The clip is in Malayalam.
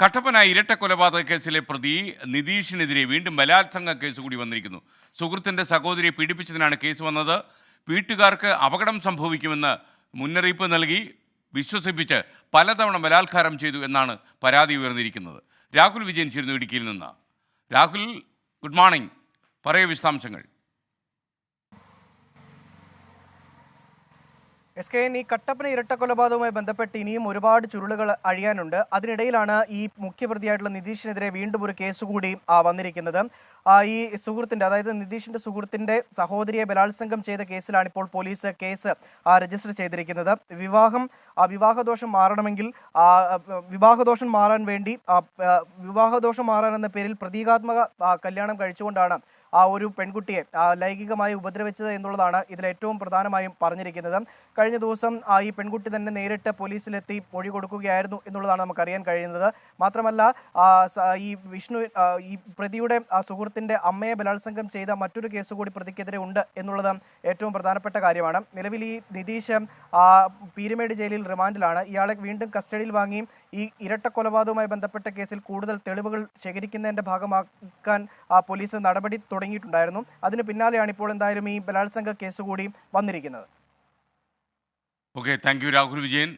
കട്ടപ്പന ഇരട്ട കൊലപാതക കേസിലെ പ്രതി നിതീഷിനെതിരെ വീണ്ടും ബലാത്സംഗ കേസ് കൂടി വന്നിരിക്കുന്നു. സുഹൃത്തിന്റെ സഹോദരിയെ പീഡിപ്പിച്ചതിനാണ് കേസ് വന്നത്. വീട്ടുകാർക്ക് അപകടം സംഭവിക്കുമെന്ന് മുന്നറിയിപ്പ് നൽകി വിശ്വസിപ്പിച്ച് പലതവണ ബലാത്കാരം ചെയ്തു എന്നാണ് പരാതി ഉയർന്നിരിക്കുന്നത്. രാഹുൽ വിജയൻ ചേരുന്നു ഇടുക്കിയിൽ നിന്ന്. രാഹുൽ ഗുഡ് മോർണിംഗ് പറയൂ വിശദാംശങ്ങൾ. എസ് കെ എൻ ഈ കട്ടപ്പന ഇരട്ടക്കൊലപാതകവുമായി ബന്ധപ്പെട്ട് ഇനിയും ഒരുപാട് ചുരുളുകൾ അഴിയാനുണ്ട്. അതിനിടയിലാണ് ഈ മുഖ്യപ്രതിയായിട്ടുള്ള നിതീഷിനെതിരെ വീണ്ടും ഒരു കേസ് കൂടി വന്നിരിക്കുന്നത്. ഈ സുഹൃത്തിന്റെ അതായത് നിതീഷിന്റെ സുഹൃത്തിന്റെ സഹോദരിയെ ബലാത്സംഗം ചെയ്ത കേസിലാണ് ഇപ്പോൾ പോലീസ് കേസ് രജിസ്റ്റർ ചെയ്തിരിക്കുന്നത്. വിവാഹം വിവാഹദോഷം മാറണമെങ്കിൽ വിവാഹദോഷം മാറാൻ വേണ്ടി വിവാഹദോഷം മാറാൻ എന്ന പേരിൽ പ്രതീകാത്മക കല്യാണം കഴിച്ചുകൊണ്ടാണ് ആ ഒരു പെൺകുട്ടിയെ ലൈംഗികമായി ഉപദ്രവിച്ചത് എന്നുള്ളതാണ് ഇതിൽ ഏറ്റവും പ്രധാനമായും പറഞ്ഞിരിക്കുന്നത്. കഴിഞ്ഞ ദിവസം ഈ പെൺകുട്ടി തന്നെ നേരിട്ട് പോലീസിലെത്തി മൊഴി കൊടുക്കുകയായിരുന്നു എന്നുള്ളതാണ് നമുക്കറിയാൻ കഴിയുന്നത്. മാത്രമല്ല ഈ വിഷ്ണു ഈ പ്രതിയുടെ സുഹൃത്തിന്റെ അമ്മയെ ബലാത്സംഗം ചെയ്ത മറ്റൊരു കേസ് കൂടി പ്രതിക്കെതിരെ ഉണ്ട് എന്നുള്ളത് ഏറ്റവും പ്രധാനപ്പെട്ട കാര്യമാണ്. നിലവിൽ ഈ നിതീഷ് പീരുമേട് ജയിലിൽ റിമാൻഡിലാണ്. ഇയാളെ വീണ്ടും കസ്റ്റഡിയിൽ വാങ്ങി ഈ ഇരട്ട കൊലപാതകവുമായി ബന്ധപ്പെട്ട കേസിൽ കൂടുതൽ തെളിവുകൾ ശേഖരിക്കുന്നതിന്റെ ഭാഗമാക്കാൻ പോലീസ് നടപടി തുടങ്ങിയിട്ടുണ്ടായിരുന്നു. അതിന് പിന്നാലെയാണ് ഇപ്പോൾ എന്തായാലും ഈ ബലാത്സംഗ കേസ് കൂടി വന്നിരിക്കുന്നത്. Okay thank you Rahul Vijayan